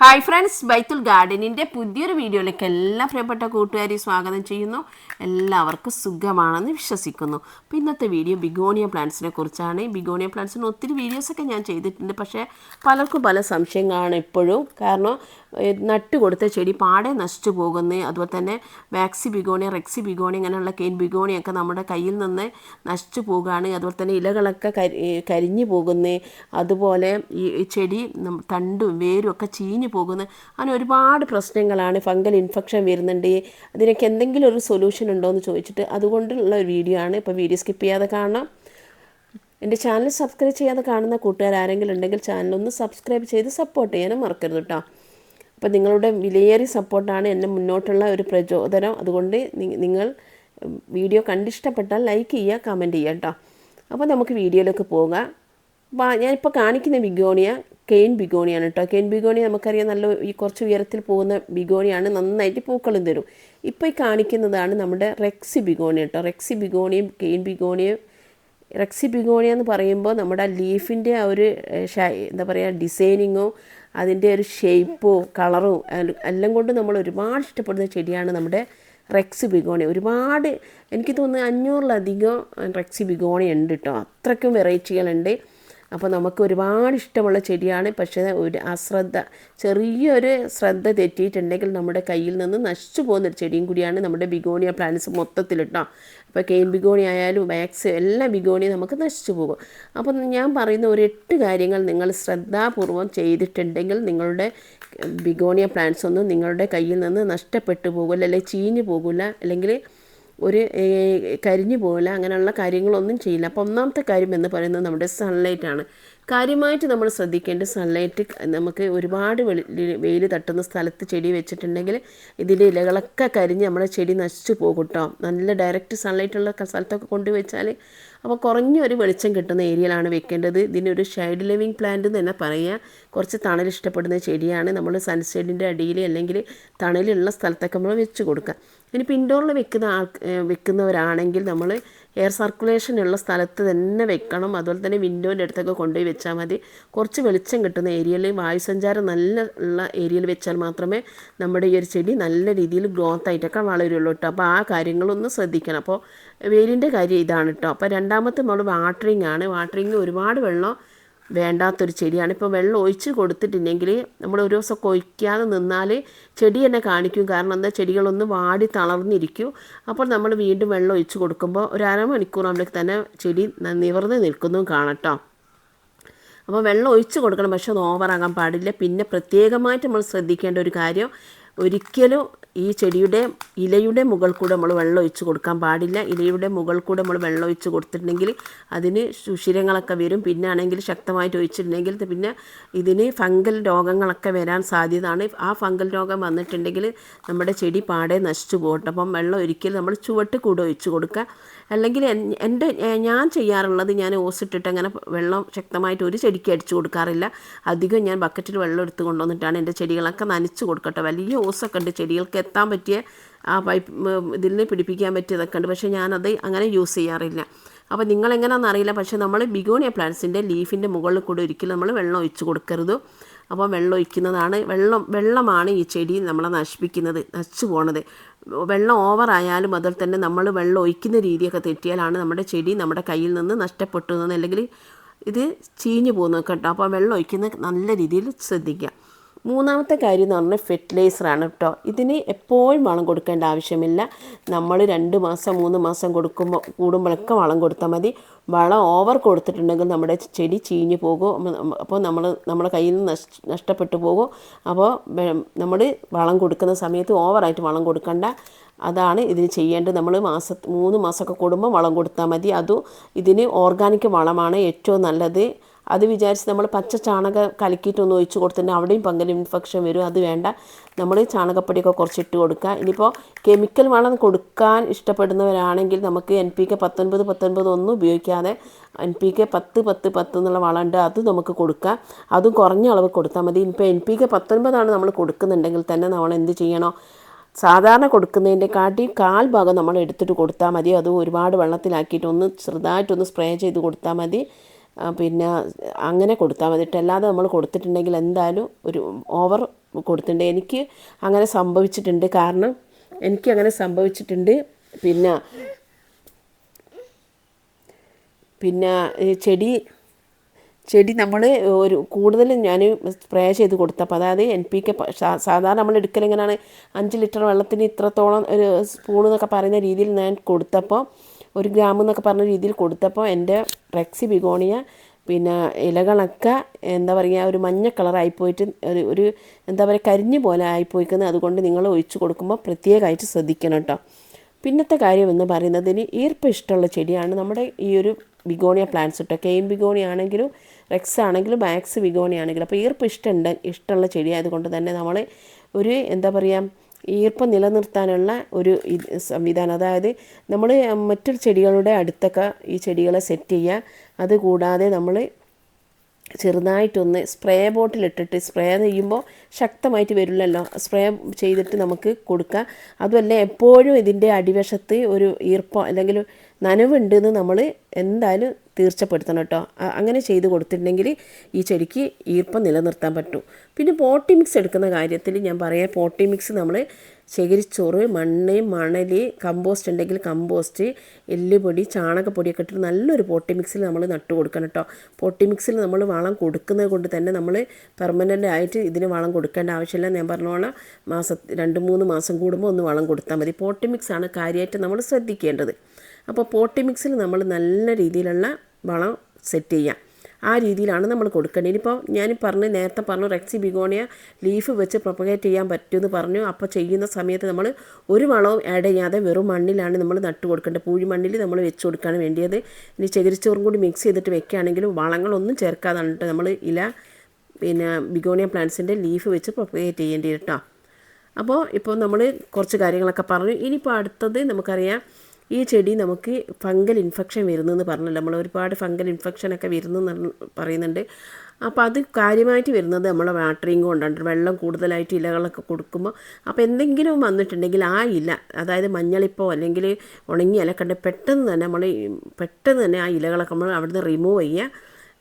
Hi friends ബൈത്തുൽ ഗാർഡനിന്റെ പുതിയൊരു വീഡിയോയിലേക്ക് എല്ലാ പ്രിയപ്പെട്ട കൂട്ടുകാരെയും സ്വാഗതം ചെയ്യുന്നു. എല്ലാവർക്കും സുഖമാണെന്ന് വിശ്വസിക്കുന്നു. അപ്പോൾ ഇന്നത്തെ വീഡിയോ ബിഗോണിയ പ്ലാന്റ്സിനെ കുറിച്ചാണ്. ബിഗോണിയ പ്ലാന്റ്സിന് ഒത്തിരി വീഡിയോസൊക്കെ ഞാൻ ചെയ്തിട്ടുണ്ട്. പക്ഷേ പലർക്കും പല സംശയങ്ങളാണ് ഇപ്പോഴും. കാരണം നട്ടുകൊടുത്ത നട്ട് കൊടുത്ത ചെടി പാടെ നശിച്ചു പോകുന്നു. അതുപോലെ തന്നെ വാക്സി ബിഗോണിയ റെക്സി ബിഗോണി അങ്ങനെയുള്ള കെയിൻ ബിഗോണിയൊക്കെ നമ്മുടെ കയ്യിൽ നിന്ന് നശിച്ചു പോകുകയാണ് അതുപോലെ തന്നെ ഇലകളൊക്കെ കരി കരിഞ്ഞു പോകുന്നു. അതുപോലെ ഈ ചെടി തണ്ടും വേരും ഒക്കെ ചീഞ്ഞു പോകുന്നു അങ്ങനെ ഒരുപാട് പ്രശ്നങ്ങളാണ്. ഫംഗൽ ഇൻഫെക്ഷൻ വരുന്നുണ്ട്. അതിനൊക്കെ എന്തെങ്കിലും ഒരു സൊല്യൂഷൻ ഉണ്ടോ എന്ന് ചോദിച്ചിട്ട് അതുകൊണ്ടുള്ള ഒരു വീഡിയോ ആണ്. ഇപ്പോൾ വീഡിയോ സ്കിപ്പ് ചെയ്യാതെ കാണാം എന്റെ ചാനൽ സബ്സ്ക്രൈബ് ചെയ്യാതെ കാണുന്ന കൂട്ടുകാർ ആരെങ്കിലും ഉണ്ടെങ്കിൽ ഒന്ന് സബ്സ്ക്രൈബ് ചെയ്ത് സപ്പോർട്ട് ചെയ്യാനും മറക്കരുത് കേട്ടോ. അപ്പോൾ നിങ്ങളുടെ വിലയേറിയ സപ്പോർട്ടാണ് എന്നെ മുന്നോട്ടുള്ള ഒരു പ്രചോദനം. അതുകൊണ്ട് നിങ്ങൾ വീഡിയോ കണ്ടിഷ്ടപ്പെട്ടാൽ ലൈക്ക് ചെയ്യുക കമന്റ് ചെയ്യുക കേട്ടോ. അപ്പോൾ നമുക്ക് വീഡിയോയിലേക്ക് പോകാം. ഞാനിപ്പോൾ കാണിക്കുന്ന ബിഗോണിയ കെയിൻ ബിഗോണിയാണ് കേട്ടോ. കെയിൻ ബിഗോണി നമുക്കറിയാം നല്ല ഈ കുറച്ച് ഉയരത്തിൽ പോകുന്ന ബിഗോണിയാണ്. നന്നായിട്ട് പൂക്കളും തരും. ഇപ്പോൾ ഈ കാണിക്കുന്നതാണ് നമ്മുടെ റെക്സി ബിഗോണി കേട്ടോ. റെക്സി ബിഗോണിയും കെയിൻ ബിഗോണിയും റെക്സി ബിഗോണിയ എന്ന് പറയുമ്പോൾ നമ്മുടെ ആ ലീഫിന്റെ ആ ഒരു എന്താ പറയുക ഡിസൈനിങ്ങോ അതിന്റെ ഒരു ഷേപ്പോ കളറോ എല്ലാം കൊണ്ട് നമ്മൾ ഒരുപാട് ഇഷ്ടപ്പെടുന്ന ചെടിയാണ് നമ്മുടെ റെക്സി ബിഗോണി. ഒരുപാട് എനിക്ക് തോന്നുന്നു അഞ്ഞൂറിലധികം റെക്സി ബിഗോണി ഉണ്ട് കേട്ടോ. അത്രയ്ക്കും വെറൈറ്റികളുണ്ട്. അപ്പോൾ നമുക്ക് ഒരുപാട് ഇഷ്ടമുള്ള ചെടിയാണ്. പക്ഷേ ഒരു അശ്രദ്ധ ചെറിയൊരു ശ്രദ്ധ തെറ്റിയിട്ടുണ്ടെങ്കിൽ നമ്മുടെ കയ്യിൽ നിന്ന് നശിച്ചു പോകുന്നൊരു ചെടിയും കൂടിയാണ് നമ്മുടെ ബിഗോണിയ പ്ലാന്റ്സ് മൊത്തത്തിൽ കേട്ടോ അപ്പോൾ കെയിൻ ബിഗോണി ആയാലും വാക്സ് എല്ലാ ബിഗോണിയും നമുക്ക് നശിച്ചു പോകും. അപ്പോൾ ഞാൻ പറയുന്ന ഒരു എട്ട് കാര്യങ്ങൾ നിങ്ങൾ ശ്രദ്ധാപൂർവം ചെയ്തിട്ടുണ്ടെങ്കിൽ നിങ്ങളുടെ ബിഗോണിയ പ്ലാന്റ്സ് ഒന്നും നിങ്ങളുടെ കയ്യിൽ നിന്ന് നഷ്ടപ്പെട്ടു പോകില്ല അല്ലെങ്കിൽ ചീഞ്ഞു പോകില്ല അല്ലെങ്കിൽ ഒരു കരിഞ്ഞു പോകില്ല അങ്ങനെയുള്ള കാര്യങ്ങളൊന്നും ചെയ്യില്ല. അപ്പോൾ ഒന്നാമത്തെ കാര്യം എന്ന് പറയുന്നത് നമ്മുടെ സൺലൈറ്റാണ് കാര്യമായിട്ട് നമ്മൾ ശ്രദ്ധിക്കേണ്ട സൺലൈറ്റ് നമുക്ക് ഒരുപാട് വെയിൽ തട്ടുന്ന സ്ഥലത്ത് ചെടി വെച്ചിട്ടുണ്ടെങ്കിൽ ഇതിന്റെ ഇലകളൊക്കെ കരിഞ്ഞ് നമ്മുടെ ചെടി നശിച്ചു പോകും കേട്ടോ നല്ല ഡയറക്റ്റ് സൺലൈറ്റുള്ള സ്ഥലത്തൊക്കെ കൊണ്ടുവച്ചാൽ അപ്പോൾ കുറഞ്ഞൊരു വെളിച്ചം കിട്ടുന്ന ഏരിയയിലാണ് വെക്കേണ്ടത്. ഇതിനൊരു ഷൈഡ് ലിവിങ് പ്ലാന്റ് എന്ന് തന്നെ പറയുക കുറച്ച് തണൽ ഇഷ്ടപ്പെടുന്ന ചെടിയാണ് നമ്മൾ സൺഷെയ്ഡിന്റെ അടിയിൽ അല്ലെങ്കിൽ തണലുള്ള സ്ഥലത്തൊക്കെ നമ്മൾ വെച്ച് കൊടുക്കുക. ഇനിയിപ്പോൾ ഇൻഡോറിൽ വെക്കുന്ന ആൾ വെക്കുന്നവരാണെങ്കിൽ നമ്മൾ എയർ സർക്കുലേഷൻ ഉള്ള സ്ഥലത്ത് തന്നെ വെക്കണം. അതുപോലെ തന്നെ വിൻഡോന്റെ അടുത്തൊക്കെ കൊണ്ടുപോയി വെച്ചാൽ മതി. കുറച്ച് വെളിച്ചം കിട്ടുന്ന ഏരിയയിൽ വായുസഞ്ചാരം നല്ല ഉള്ള ഏരിയയിൽ വെച്ചാൽ മാത്രമേ നമ്മുടെ ഈ ഒരു ചെടി നല്ല രീതിയിൽ ഗ്രോത്ത് ആയിട്ടൊക്കെ വളരുള്ളൂ കേട്ടോ അപ്പോൾ ആ കാര്യങ്ങളൊന്ന് ശ്രദ്ധിക്കണം. അപ്പോൾ വെയിലിന്റെ കാര്യം ഇതാണ് കേട്ടോ അപ്പോൾ രണ്ടാമത്തെ നമ്മൾ വാട്ടറിങ് ആണ്. വാട്ടറിങ് ഒരുപാട് വെള്ളം വേണ്ടാത്തൊരു ചെടിയാണ്. ഇപ്പോൾ വെള്ളം ഒഴിച്ച് കൊടുത്തിട്ടില്ലെങ്കിൽ നമ്മൾ ഒരു ദിവസം കൊയ്ക്കാതെ നിന്നാൽ ചെടി തന്നെ കാണിക്കും. കാരണം എന്താ? ചെടികളൊന്ന് വാടി തളർന്നിരിക്കും. അപ്പോൾ നമ്മൾ വീണ്ടും വെള്ളം ഒഴിച്ച് കൊടുക്കുമ്പോൾ ഒരു അരമണിക്കൂറാകുമ്പോഴേക്ക് തന്നെ ചെടി നിവർന്ന് നിൽക്കുന്നതും കാണട്ടോ അപ്പോൾ വെള്ളം ഒഴിച്ച് കൊടുക്കണം. പക്ഷെ അത് ഓവറാകാൻ പാടില്ല. പിന്നെ പ്രത്യേകമായിട്ട് നമ്മൾ ശ്രദ്ധിക്കേണ്ട ഒരു കാര്യം ഒരിക്കലും ഈ ചെടിയുടെ ഇലയുടെ മുകൾ കൂടെ നമ്മൾ വെള്ളം ഒഴിച്ച് കൊടുക്കാൻ പാടില്ല. ഇലയുടെ മുകൾ കൂടെ നമ്മൾ വെള്ളം ഒഴിച്ച് കൊടുത്തിട്ടുണ്ടെങ്കിൽ അതിന് സുഷിരങ്ങളൊക്കെ വരും. പിന്നെ ആണെങ്കിൽ ശക്തമായിട്ട് ഒഴിച്ചിട്ടുണ്ടെങ്കിൽ പിന്നെ ഇതിന് ഫംഗൽ രോഗങ്ങളൊക്കെ വരാൻ സാധ്യതയാണ്. ആ ഫംഗൽ രോഗം വന്നിട്ടുണ്ടെങ്കിൽ നമ്മുടെ ചെടി പാടെ നശിച്ചു പോകട്ടെ. അപ്പം വെള്ളം ഒരിക്കലും നമ്മൾ ചുവട്ട് കൂടെ ഒഴിച്ച് കൊടുക്കുക. അല്ലെങ്കിൽ എന്റെ ഞാൻ ചെയ്യാറുള്ളത് ഞാൻ ഓസിട്ടിട്ട് അങ്ങനെ വെള്ളം ശക്തമായിട്ട് ഒരു ചെടിക്ക് അടിച്ചു കൊടുക്കാറില്ല. അധികം ഞാൻ ബക്കറ്റിൽ വെള്ളം എടുത്ത് കൊണ്ടുവന്നിട്ടാണ് എന്റെ ചെടികളൊക്കെ നനച്ച് കൊടുക്കട്ടെ. വലിയ ഓസൊക്കെ ഉണ്ട്. ചെടികൾക്ക് എത്താൻ പറ്റിയ ആ പൈപ്പ് ഇതിൽ പിടിപ്പിക്കാൻ പറ്റിയതൊക്കെ ഉണ്ട്. പക്ഷേ ഞാനത് അങ്ങനെ യൂസ് ചെയ്യാറില്ല. അപ്പോൾ നിങ്ങളെങ്ങനെയാണെന്ന് അറിയില്ല. പക്ഷേ നമ്മൾ ബിഗോണിയ പ്ലാന്റ്സിന്റെ ലീഫിന്റെ മുകളിൽ കൂടെ ഒരിക്കലും നമ്മൾ വെള്ളം ഒഴിച്ചു കൊടുക്കരുത്. അപ്പോൾ വെള്ളം ഒഴിക്കുന്നതാണ്. വെള്ളം വെള്ളമാണ് ഈ ചെടി നമ്മളെ നശിപ്പിക്കുന്നത് നശിച്ചു പോണത്. വെള്ളം ഓവറായാലും അതിൽ തന്നെ നമ്മൾ വെള്ളം ഒഴിക്കുന്ന രീതിയൊക്കെ തെറ്റിയാലാണ് നമ്മുടെ ചെടി നമ്മുടെ കയ്യിൽ നിന്ന് നഷ്ടപ്പെട്ടു അല്ലെങ്കിൽ ഇത് ചീഞ്ഞു പോകുന്നൊക്കെ കേട്ടോ. അപ്പോൾ വെള്ളം ഒഴിക്കുന്ന നല്ല രീതിയിൽ ശ്രദ്ധിക്കുക. മൂന്നാമത്തെ കാര്യം എന്ന് പറഞ്ഞാൽ ഫെർട്ടിലൈസറാണ് കേട്ടോ. ഇതിന് എപ്പോഴും വളം കൊടുക്കേണ്ട ആവശ്യമില്ല. നമ്മൾ രണ്ട് മാസം മൂന്ന് മാസം കൊടുക്കുമ്പോൾ കൂടുമ്പോഴൊക്കെ വളം കൊടുത്താൽ മതി. വളം ഓവർ കൊടുത്തിട്ടുണ്ടെങ്കിൽ നമ്മുടെ ചെടി ചീഞ്ഞു പോകും. അപ്പോൾ നമ്മൾ നമ്മുടെ കയ്യിൽ നിന്ന് നഷ്ടപ്പെട്ടു പോകും. അപ്പോൾ നമ്മൾ വളം കൊടുക്കുന്ന സമയത്ത് ഓവറായിട്ട് വളം കൊടുക്കണ്ട. അതാണ് ഇതിന് ചെയ്യേണ്ടത്. നമ്മൾ മാസ മൂന്ന് മാസമൊക്കെ കൂടുമ്പോൾ വളം കൊടുത്താൽ മതി. അതും ഇതിന് ഓർഗാനിക് വളമാണ് ഏറ്റവും നല്ലത്. അത് വിചാരിച്ച് നമ്മൾ പച്ച ചാണകം കലക്കിയിട്ടൊന്ന് ഒഴിച്ച് കൊടുത്തിട്ടുണ്ടെങ്കിൽ അവിടെയും പങ്കൽ ഇൻഫെക്ഷൻ വരും. അത് വേണ്ട. നമ്മൾ ചാണകപ്പൊടിയൊക്കെ കുറച്ച് ഇട്ട് കൊടുക്കുക. ഇനിയിപ്പോൾ കെമിക്കൽ വളം കൊടുക്കാൻ ഇഷ്ടപ്പെടുന്നവരാണെങ്കിൽ നമുക്ക് എൻ പി കെ പത്തൊൻപത് പത്തൊൻപത് ഒന്നും ഉപയോഗിക്കാതെ എൻ പി കെ പത്ത് പത്ത് പത്ത് എന്നുള്ള വളമുണ്ട് അത് നമുക്ക് കൊടുക്കാം അതും കുറഞ്ഞ അളവ് കൊടുത്താൽ മതി. ഇപ്പോൾ എൻ പി കെ പത്തൊൻപതാണ് നമ്മൾ കൊടുക്കുന്നുണ്ടെങ്കിൽ തന്നെ നമ്മൾ എന്ത് ചെയ്യണോ? സാധാരണ കൊടുക്കുന്നതിന്റെ കാട്ടി കാൽ ഭാഗം നമ്മൾ എടുത്തിട്ട് കൊടുത്താൽ മതി. അത് ഒരുപാട് വെള്ളത്തിലാക്കിയിട്ട് ഒന്ന് ചെറുതായിട്ടൊന്ന് സ്പ്രേ ചെയ്ത് കൊടുത്താൽ മതി. പിന്നെ അങ്ങനെ കൊടുത്താൽ മതി. അല്ലാതെ നമ്മൾ കൊടുത്തിട്ടുണ്ടെങ്കിൽ എന്തായാലും ഒരു ഓവർ കൊടുത്തിട്ടുണ്ട്. എനിക്ക് അങ്ങനെ സംഭവിച്ചിട്ടുണ്ട്. കാരണം എനിക്ക് അങ്ങനെ സംഭവിച്ചിട്ടുണ്ട്. പിന്നെ പിന്നെ ചെടി ചെടി നമ്മൾ ഒരു കൂടുതലും ഞാൻ സ്പ്രേ ചെയ്ത് കൊടുത്തപ്പോൾ അതായത് എൻ പി കെ സാധാരണ നമ്മൾ എടുക്കൽ എങ്ങനെയാണ്? അഞ്ച് ലിറ്റർ വെള്ളത്തിന് ഇത്രത്തോളം ഒരു സ്പൂൺ എന്നൊക്കെ പറയുന്ന രീതിയിൽ ഞാൻ കൊടുത്തപ്പോൾ ഒരു ഗ്രാം എന്നൊക്കെ പറഞ്ഞ രീതിയിൽ കൊടുത്തപ്പോൾ എന്റെ റെക്സി ബിഗോണിയ പിന്നെ ഇലകളൊക്കെ എന്താ പറയുക ഒരു മഞ്ഞ കളറായി പോയിട്ട് ഒരു ഒരു എന്താ പറയുക കരിഞ്ഞു പോലെ ആയിപ്പോയിക്കുന്നത് അതുകൊണ്ട് നിങ്ങൾ ഒഴിച്ചു കൊടുക്കുമ്പോൾ പ്രത്യേകമായിട്ട് ശ്രദ്ധിക്കണം കേട്ടോ. പിന്നത്തെ കാര്യം എന്ന് പറയുന്നതിന് ഈർപ്പം ഇഷ്ടമുള്ള ചെടിയാണ് നമ്മുടെ ഈ ഒരു ബിഗോണിയ പ്ലാന്റ്സ് കേട്ടോ കെയിം ബിഗോണി ആണെങ്കിലും റെക്സ് ആണെങ്കിലും ബാക്സ് ബിഗോണി ആണെങ്കിലും. അപ്പോൾ ഈർപ്പം ഇഷ്ടമുണ്ട് ഇഷ്ടമുള്ള ചെടി ആയതുകൊണ്ട് തന്നെ നമ്മൾ ഒരു എന്താ പറയുക ഈർപ്പം നിലനിർത്താനുള്ള ഒരു സംവിധാനം. അതായത് നമ്മൾ മറ്റൊരു ചെടികളുടെ അടുത്തൊക്കെ ഈ ചെടികളെ സെറ്റ് ചെയ്യുക. അതുകൂടാതെ നമ്മൾ ചെറുതായിട്ടൊന്ന് സ്പ്രേ ബോട്ടിലിട്ടിട്ട് സ്പ്രേ ചെയ്യുമ്പോൾ ശക്തമായിട്ട് വരില്ലല്ലോ സ്പ്രേ ചെയ്തിട്ട് നമുക്ക് കൊടുക്കാം അതുമല്ല എപ്പോഴും ഇതിന്റെ അടിവശത്ത് ഒരു ഈർപ്പം അല്ലെങ്കിൽ നനവുണ്ടെന്ന് നമ്മൾ എന്തായാലും തീർച്ചപ്പെടുത്തണം കേട്ടോ. അങ്ങനെ ചെയ്ത് കൊടുത്തിട്ടുണ്ടെങ്കിൽ ഈ ചെടിക്ക് ഈർപ്പം നിലനിർത്താൻ പറ്റും. പിന്നെ പോട്ടി മിക്സ് എടുക്കുന്ന കാര്യത്തിൽ ഞാൻ പറയാം പോട്ടി മിക്സ് നമ്മൾ ചകിരിച്ചോറ് മണ്ണ് മണൽ കമ്പോസ്റ്റ് ഉണ്ടെങ്കിൽ കമ്പോസ്റ്റ് എല്ലുപൊടി ചാണകപ്പൊടിയൊക്കെ ഇട്ടിട്ട് നല്ലൊരു പോട്ടി മിക്സിൽ നമ്മൾ നട്ടു കൊടുക്കണം കേട്ടോ. പോട്ടി മിക്സിൽ നമ്മൾ വളം കൊടുക്കുന്നത് കൊണ്ട് തന്നെ നമ്മൾ പെർമനന്റ് ആയിട്ട് ഇതിന് വളം കൊടുക്കേണ്ട ആവശ്യമില്ല. ഞാൻ പറഞ്ഞോളാം മാസം രണ്ട് മൂന്ന് മാസം കൂടുമ്പോൾ ഒന്ന് വളം കൊടുത്താൽ മതി. പോട്ടി മിക്സ് ആണ് കാര്യമായിട്ട് നമ്മൾ ശ്രദ്ധിക്കേണ്ടത്. അപ്പോൾ പോട്ടി മിക്സിൽ നമ്മൾ നല്ല രീതിയിലുള്ള വളം സെറ്റ് ചെയ്യാം. ആ രീതിയിലാണ് നമ്മൾ കൊടുക്കേണ്ടത്. ഇനിയിപ്പോൾ ഞാൻ പറഞ്ഞു നേരത്തെ പറഞ്ഞു റെക്സി ബിഗോണിയ ലീഫ് വെച്ച് പ്രൊപ്പഗേറ്റ് ചെയ്യാൻ പറ്റുമെന്ന് പറഞ്ഞു. അപ്പോൾ ചെയ്യുന്ന സമയത്ത് നമ്മൾ ഒരു വളവും ആഡ് ചെയ്യാതെ വെറും മണ്ണിലാണ് നമ്മൾ നട്ട് കൊടുക്കേണ്ടത്. പൂഴി മണ്ണിൽ നമ്മൾ വെച്ച് കൊടുക്കുകയാണ് വേണ്ടിയത്. ഇനി ചകിരിച്ചോറും കൂടി മിക്സ് ചെയ്തിട്ട് വെക്കുകയാണെങ്കിൽ വളങ്ങളൊന്നും ചേർക്കാതാണ് നമ്മൾ ഇല പിന്നെ ബിഗോണിയ പ്ലാന്റ്സിന്റെ ലീഫ് വെച്ച് പ്രൊപ്പഗേറ്റ് ചെയ്യേണ്ടി കേട്ടോ. അപ്പോൾ ഇപ്പോൾ നമ്മൾ കുറച്ച് കാര്യങ്ങളൊക്കെ പറഞ്ഞു. ഇനിയിപ്പോൾ അടുത്തത് നമുക്കറിയാം ഈ ചെടി നമുക്ക് ഫംഗൽ ഇൻഫെക്ഷൻ വരുന്നു എന്ന് പറഞ്ഞല്ലോ. നമ്മൾ ഒരുപാട് ഫംഗൽ ഇൻഫെക്ഷൻ ഒക്കെ വരുന്നു പറയുന്നുണ്ട്. അപ്പോൾ അത് കാര്യമായിട്ട് വരുന്നത് നമ്മളെ വാട്ടറിങ് കൊണ്ടുണ്ട് വെള്ളം കൂടുതലായിട്ട് ഇലകളൊക്കെ കൊടുക്കുമ്പോൾ അപ്പോൾ എന്തെങ്കിലും വന്നിട്ടുണ്ടെങ്കിൽ ആ ഇല അതായത് മഞ്ഞളിപ്പോ അല്ലെങ്കിൽ ഉണങ്ങിയ ഇല കണ്ട് പെട്ടെന്ന് തന്നെ നമ്മൾ പെട്ടെന്ന് തന്നെ ആ ഇലകളൊക്കെ നമ്മൾ അവിടുന്ന് റിമൂവ് ചെയ്യുക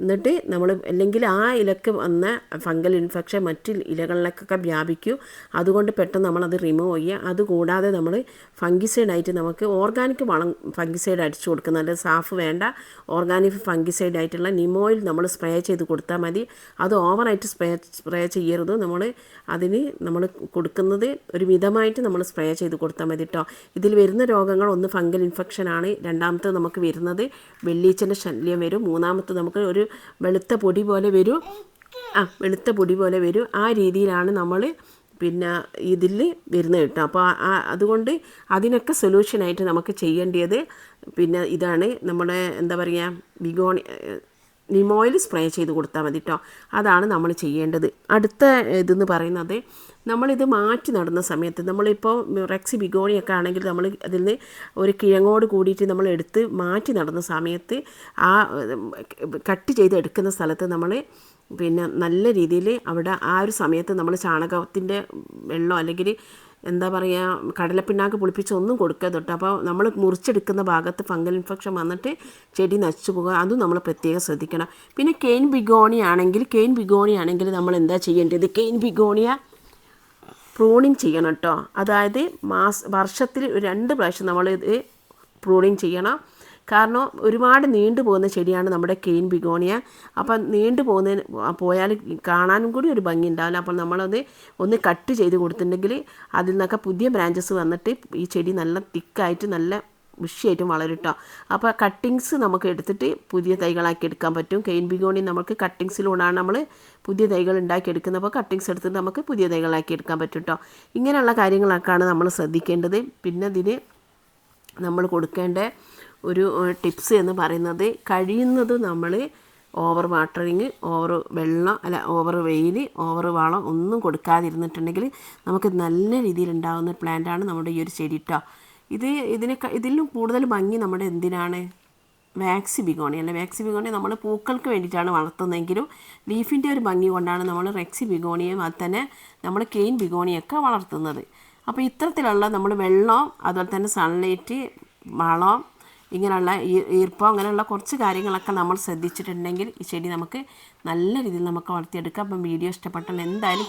എന്നിട്ട് നമ്മൾ അല്ലെങ്കിൽ ആ ഇലക്ക് വന്ന ഫംഗൽ ഇൻഫെക്ഷൻ മറ്റ് ഇലകളിലേക്കൊക്കെ വ്യാപിക്കൂ. അതുകൊണ്ട് പെട്ടെന്ന് നമ്മളത് റിമൂവ് ചെയ്യുക. അതുകൂടാതെ നമ്മൾ ഫംഗിസൈഡായിട്ട് നമുക്ക് ഓർഗാനിക് വളം ഫംഗിസൈഡ് അടിച്ചു കൊടുക്കുന്ന അല്ലെങ്കിൽ സാഫ് വേണ്ട. ഓർഗാനിക് ഫംഗിസൈഡ് ആയിട്ടുള്ള നിമോയിൽ നമ്മൾ സ്പ്രേ ചെയ്ത് കൊടുത്താൽ മതി. അത് ഓവറായിട്ട് സ്പ്രേ സ്പ്രേ ചെയ്യരുത്. നമ്മൾ അതിന് നമ്മൾ കൊടുക്കുന്നത് ഒരു മിതമായിട്ട് നമ്മൾ സ്പ്രേ ചെയ്ത് കൊടുത്താൽ മതി കേട്ടോ ഇതിൽ വരുന്ന രോഗങ്ങൾ ഒന്ന് ഫംഗൽ ഇൻഫെക്ഷൻ ആണ്. രണ്ടാമത്തെ നമുക്ക് വരുന്നത് വെള്ളീച്ചന്റെ ശല്യം വരും. മൂന്നാമത്തെ നമുക്ക് ഒരു വെളുത്ത പൊടി പോലെ വരും. ആ വെളുത്ത പൊടി പോലെ വരും. ആ രീതിയിലാണ് നമ്മൾ പിന്നെ ഇതിൽ വരുന്നത് കേട്ടോ. അപ്പോൾ ആ- അതുകൊണ്ട് അതിനൊക്കെ സൊല്യൂഷനായിട്ട് നമുക്ക് ചെയ്യേണ്ടത് പിന്നെ ഇതാണ്. നമ്മുടെ എന്താ പറയുക ബിഗോണി നിമോയിൽ സ്പ്രേ ചെയ്ത് കൊടുത്താൽ മതി കേട്ടോ അതാണ് നമ്മൾ ചെയ്യേണ്ടത്. അടുത്ത ഇതെന്ന് പറയുന്നത് നമ്മളിത് മാറ്റി നടുന്ന സമയത്ത് നമ്മളിപ്പോൾ റെക്സി ബിഗോണിയൊക്കെ ആണെങ്കിൽ നമ്മൾ അതിൽ നിന്ന് ഒരു കിഴങ്ങോട് കൂടിയിട്ട് നമ്മൾ എടുത്ത് മാറ്റി നടുന്ന സമയത്ത് ആ കട്ട് ചെയ്ത് എടുക്കുന്ന സ്ഥലത്ത് നമ്മൾ പിന്നെ നല്ല രീതിയിൽ അവിടെ ആ ഒരു സമയത്ത് നമ്മൾ ചാണകത്തിന്റെ വെള്ളം അല്ലെങ്കിൽ എന്താ പറയുക കടലപ്പിണ്ണാക്ക് പുളിപ്പിച്ച് ഒന്നും കൊടുക്കരുത് കേട്ടോ അപ്പോൾ നമ്മൾ മുറിച്ചെടുക്കുന്ന ഭാഗത്ത് ഫംഗൽ ഇൻഫെക്ഷൻ വന്നിട്ട് ചെടി നശിച്ചു പോകുക അതും നമ്മൾ പ്രത്യേകം ശ്രദ്ധിക്കണം. പിന്നെ കെയിൻ ബിഗോണി ആണെങ്കിൽ കെയിൻ ബിഗോണി ആണെങ്കിൽ നമ്മൾ എന്താ ചെയ്യേണ്ടത്? കെയിൻ ബിഗോണിയ പ്രൂണിങ് ചെയ്യണം കേട്ടോ അതായത് മാസ വർഷത്തിൽ രണ്ട് പ്രാവശ്യം നമ്മൾ ഇത് പ്രൂണിങ് ചെയ്യണം. കാരണം ഒരുപാട് നീണ്ടു പോകുന്ന ചെടിയാണ് നമ്മുടെ കെയിൻ ബിഗോണിയ. അപ്പം നീണ്ടു പോകുന്നതിന് പോയാൽ കാണാനും കൂടി ഒരു ഭംഗി ഉണ്ടാവില്ല. അപ്പോൾ നമ്മളത് ഒന്ന് കട്ട് ചെയ്ത് കൊടുത്തിട്ടുണ്ടെങ്കിൽ അതിൽ നിന്നൊക്കെ പുതിയ ബ്രാഞ്ചസ് വന്നിട്ട് ഈ ചെടി നല്ല തിക്കായിട്ട് നല്ല വിഷയായിട്ടും വളരും കേട്ടോ അപ്പോൾ കട്ടിങ്സ് നമുക്ക് എടുത്തിട്ട് പുതിയ തൈകളാക്കി എടുക്കാൻ പറ്റും. കെയിൻ ബിഗോണി നമുക്ക് കട്ടിങ്സിലൂടെയാണ് നമ്മൾ പുതിയ തൈകൾ ഉണ്ടാക്കി എടുക്കുന്നത്. അപ്പോൾ കട്ടിങ്സ് എടുത്തിട്ട് നമുക്ക് പുതിയ തൈകളാക്കി എടുക്കാൻ പറ്റും കേട്ടോ ഇങ്ങനെയുള്ള കാര്യങ്ങളൊക്കെയാണ് നമ്മൾ ശ്രദ്ധിക്കേണ്ടത്. പിന്നെ ഇതിന് നമ്മൾ കൊടുക്കേണ്ട ഒരു ടിപ്സ് എന്ന് പറയുന്നത് കഴിയുന്നത് നമ്മൾ ഓവർ വാട്ടറിങ് ഓവർ വെള്ളം അല്ല ഓവർ വെയിൽ ഓവർ വളം ഒന്നും കൊടുക്കാതിരുന്നിട്ടുണ്ടെങ്കിൽ നമുക്ക് നല്ല രീതിയിൽ ഉണ്ടാകുന്ന പ്ലാന്റാണ് നമ്മുടെ ഈ ഒരു ചെടി ഇത് ഇതിനെ ഇതിലും കൂടുതൽ ഭംഗി നമ്മുടെ എന്തിനാണ്? വാക്സി ബിഗോണി അല്ല? വാക്സി ബിഗോണി നമ്മൾ പൂക്കൾക്ക് വേണ്ടിയിട്ടാണ് വളർത്തുന്നതെങ്കിലും ലീഫിന്റെ ഒരു ഭംഗി കൊണ്ടാണ് നമ്മൾ റെക്സി ബിഗോണിയും അത് തന്നെ നമ്മൾ കെയിൻ ബിഗോണിയൊക്കെ വളർത്തുന്നത്. അപ്പോൾ ഇത്തരത്തിലുള്ള നമ്മൾ വെള്ളം അതുപോലെ തന്നെ സൺലൈറ്റ് വളം ഇങ്ങനെയുള്ള ഈർപ്പം അങ്ങനെയുള്ള കുറച്ച് കാര്യങ്ങളൊക്കെ നമ്മൾ ശ്രദ്ധിച്ചിട്ടുണ്ടെങ്കിൽ ഈ ചെടി നമുക്ക് നല്ല രീതിയിൽ നമുക്ക് വളർത്തിയെടുക്കാം. അപ്പം വീഡിയോ ഇഷ്ടപ്പെട്ടാൽ എന്തായാലും